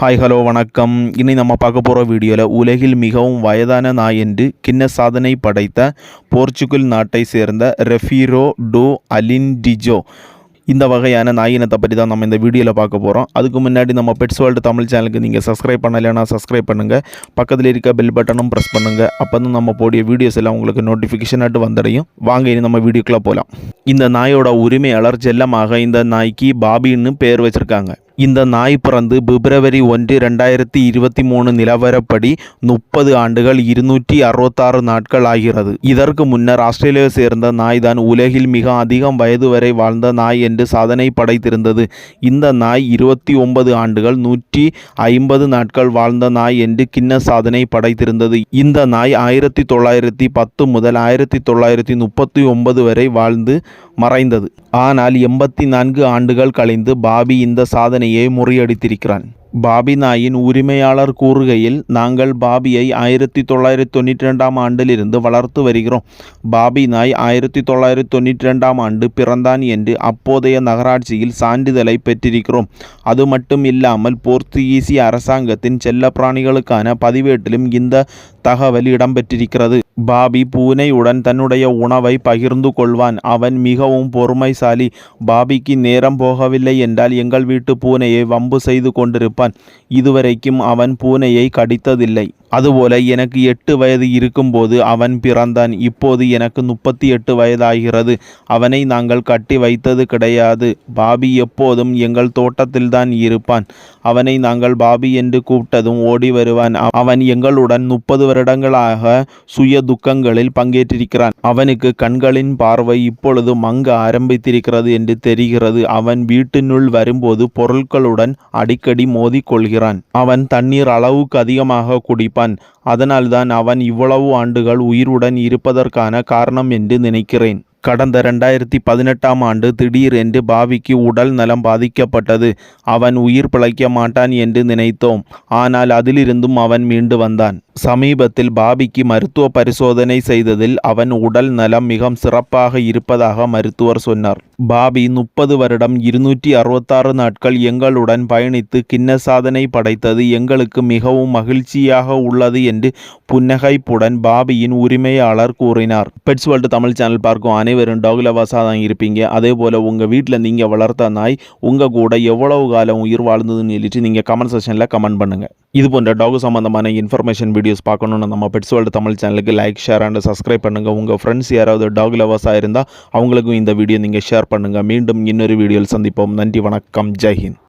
Hi hello வணக்கம். இனி நம்ம பார்க்க போகிற வீடியோவில் உலகில் மிகவும் வயதான நாய் என்று கின்ன சாதனை படைத்த போர்ச்சுகல் நாட்டை சேர்ந்த ரெஃபீரோ டோ அலின்டிஜோ. இந்த வகையான நாய் இனத்தை பற்றி தான் நம்ம இந்த வீடியோவில் பார்க்க போகிறோம் அதுக்கு முன்னாடி நம்ம பெட்ஸ் வேர்ல்டு தமிழ் சேனலுக்கு நீங்கள் சப்ஸ்கிரைப் பண்ணலைன்னா சப்ஸ்கிரைப் பண்ணுங்கள் பக்கத்தில் இருக்க பெல் பட்டனும் ப்ரெஸ் பண்ணுங்கள் அப்போ தான் நம்ம போடிய வீடியோஸ் எல்லாம் உங்களுக்கு நோட்டிஃபிகேஷன் ஆட்டு வந்தடையும். வாங்க இனி நம்ம வீடியோக்குள்ளே போகலாம் இந்த நாயோட உரிமையாளர் செல்லமாக இந்த நாய்க்கு பாபின்னு பேர் வச்சுருக்காங்க. இந்த நாய் பிறந்து பிப்ரவரி ஒன்று ரெண்டாயிரத்தி இருபத்தி மூணு நிலவரப்படி முப்பது ஆண்டுகள் இருநூற்றி அறுபத்தாறு நாட்கள் ஆகிறது. இதற்கு முன்னர் ஆஸ்திரேலியாவை சேர்ந்த நாய் தான் உலகில் மிக அதிகம் வயது வரை வாழ்ந்த நாய் என்று சாதனை படைத்திருந்தது. இந்த நாய் இருபத்தி ஒன்பது ஆண்டுகள் நூற்றி ஐம்பது நாட்கள் வாழ்ந்த நாய் என்று கின்ன சாதனை படைத்திருந்தது. இந்த நாய் ஆயிரத்தி தொள்ளாயிரத்தி பத்து முதல் ஆயிரத்தி தொள்ளாயிரத்தி முப்பத்தி ஒன்பது வரை வாழ்ந்து மறைந்தது. ஆனால் எண்பத்தி நான்கு ஆண்டுகள் கழிந்து பாபி இந்த சாதனை சாதனையை முறியடித்திருக்கிறான். பாபி நாயின் உரிமையாளர் கூறுகையில் நாங்கள் பாபியை ஆயிரத்தி தொள்ளாயிரத்தி தொண்ணூற்றி ரெண்டாம் ஆண்டிலிருந்து வளர்த்து வருகிறோம். பாபி நாய் ஆயிரத்தி தொள்ளாயிரத்தி தொண்ணூற்றி ரெண்டாம் ஆண்டு பிறந்தான் என்று அப்போதைய நகராட்சியில் சான்றிதழை பெற்றிருக்கிறோம். அது மட்டும் இல்லாமல் போர்த்துகீசிய அரசாங்கத்தின் செல்லப்பிராணிகளுக்கான பதிவேட்டிலும் இந்த தகவல் இடம்பெற்றிருக்கிறது. பாபி பூனையுடன் தன்னுடைய உணவை பகிர்ந்து கொள்வான். அவன் மிகவும் பொறுமைசாலி. பாபிக்கு நேரம் போகவில்லை என்றால் எங்கள் வீட்டு பூனையை வம்பு செய்து கொண்டிருப்பான். இதுவரைக்கும் அவன் பூனையை கடித்ததில்லை. அதுபோல எனக்கு எட்டு வயது இருக்கும்போது அவன் பிறந்தான். இப்போது எனக்கு முப்பத்தி எட்டு வயதாகிறது. அவனை நாங்கள் கட்டி வைத்தது கிடையாது. பாபி எப்போதும் எங்கள் தோட்டத்தில்தான் இருப்பான். அவனை நாங்கள் பாபி என்று கூப்பிட்டதும் ஓடி வருவான். அவன் எங்களுடன் முப்பது வருடங்களாக சுய துக்கங்களில் பங்கேற்றிருக்கிறான். அவனுக்கு கண்களின் பார்வை இப்பொழுது மங்க ஆரம்பித்திருக்கிறது என்று தெரிகிறது. அவன் வீட்டினுள் வரும்போது பொருட்களுடன் அடிக்கடி மோதி மோதிக்கொள்கிறான் அவன் தண்ணீர் அளவுக்கு அதிகமாக குடிப்பான். அதனால்தான் அவன் இவ்வளவு ஆண்டுகள் உயிருடன் இருப்பதற்கான காரணம் என்று நினைக்கிறேன். கடந்த ரெண்டாயிரத்தி பதினெட்டாம் ஆண்டு திடீரென்று பாவிக்கு உடல் நலம் பாதிக்கப்பட்டது. அவன் உயிர் பிழைக்க மாட்டான் என்று நினைத்தோம். ஆனால் அதிலிருந்தும் அவன் மீண்டு வந்தான். சமீபத்தில் பாபிக்கு மருத்துவ பரிசோதனை செய்ததில் அவன் உடல் நலம் மிக சிறப்பாக இருப்பதாக மருத்துவர் சொன்னார். பாபி முப்பது வருடம் இருநூற்றி அறுபத்தாறு நாட்கள் எங்களுடன் பயணித்து கிண்ண சாதனை படைத்தது எங்களுக்கு மிகவும் மகிழ்ச்சியாக உள்ளது என்று புன்னகைப்புடன் பாபியின் உரிமையாளர் கூறினார். பெட்ஸ் வேர்ல்டு தமிழ் சேனல் பார்க்கும் அனைவரும் டாக் லவர்ஸாக தான் இருப்பீங்க. அதே போல் உங்கள் வீட்டில் நீங்கள் வளர்த்த நாய் உங்கள் கூட எவ்வளவு காலம் உயிர் வாழ்ந்ததுன்னு சொல்லிட்டு நீங்கள் கமெண்ட் செக்ஷனில் கமெண்ட் பண்ணுங்கள் இது போன்ற டாக் சம்பந்தமான இன்ஃபர்மேஷன் வீடியோஸ் பார்க்கணுன்னு நம்ம பெட்ஸ் வேர்ல்டு தமிழ் சேனலுக்கு லைக் ஷேர் அண்ட் சப்ஸ்கிரைப் பண்ணுங்கள் உங்கள் ஃப்ரெண்ட்ஸ் யாராவது டாக் லவர்ஸாக இருந்தால் அவங்களுக்கும் இந்த வீடியோ நீங்கள் ஷேர் பண்ணுங்கள் மீண்டும் இன்னொரு வீடியோவில் சந்திப்போம். நன்றி வணக்கம். ஜெய்ஹிந்த்